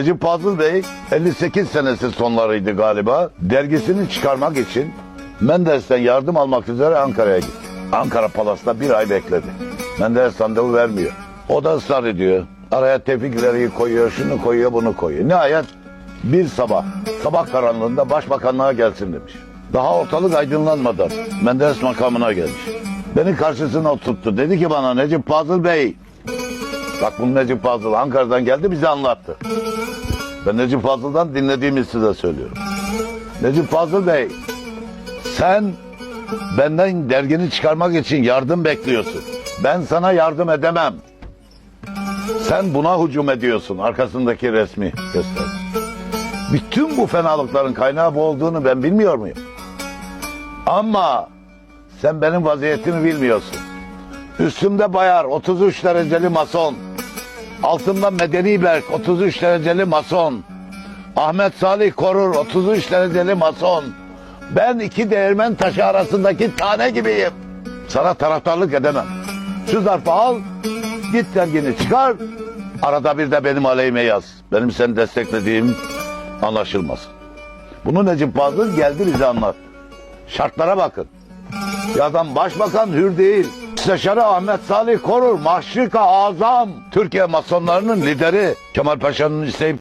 Necip Fazıl Bey 58 senesi sonlarıydı galiba. Dergisini çıkarmak için Mendes'ten yardım almak üzere Ankara'ya gitti. Ankara Palas'ta bir ay bekledi. Menderes randevu vermiyor. O da ısrar ediyor. Araya Tevfik İleri'yi koyuyor, şunu koyuyor, bunu koyuyor. Nihayet bir sabah, sabah karanlığında başbakanlığa gelsin demiş. Daha ortalık aydınlanmadan Menderes makamına gelmiş. Beni karşısına oturttu. Dedi ki bana Necip Fazıl Bey, bak bu Necip Fazıl Ankara'dan geldi bize anlattı. Ben Necip Fazıl'dan dinlediğimi size söylüyorum. Necip Fazıl Bey, sen benden dergini çıkarmak için yardım bekliyorsun. Ben sana yardım edemem. Sen buna hücum ediyorsun. Arkasındaki resmi göster. Bütün bu fenalıkların kaynağı bu olduğunu ben bilmiyor muyum? Ama sen benim vaziyetimi bilmiyorsun. Üstümde bayar 33 dereceli mason. Altımda Medeni Berk 33 dereceli mason. Ahmet Salih Korur 33 dereceli mason. Ben iki değirmen taşı arasındaki tane gibiyim. Sana taraftarlık edemem. Şu zarfı al, git dergini çıkar. Arada bir de benim aleyhime yaz. Benim seni desteklediğim anlaşılmasın. Bunu Necip Fazıl geldi bize anlat. Şartlara bakın. Ya adam başbakan hür değil. Müsteşarı Ahmet Salih Korur, Mahşika Azam, Türkiye masonlarının lideri. Kemal Paşa'nın isteyip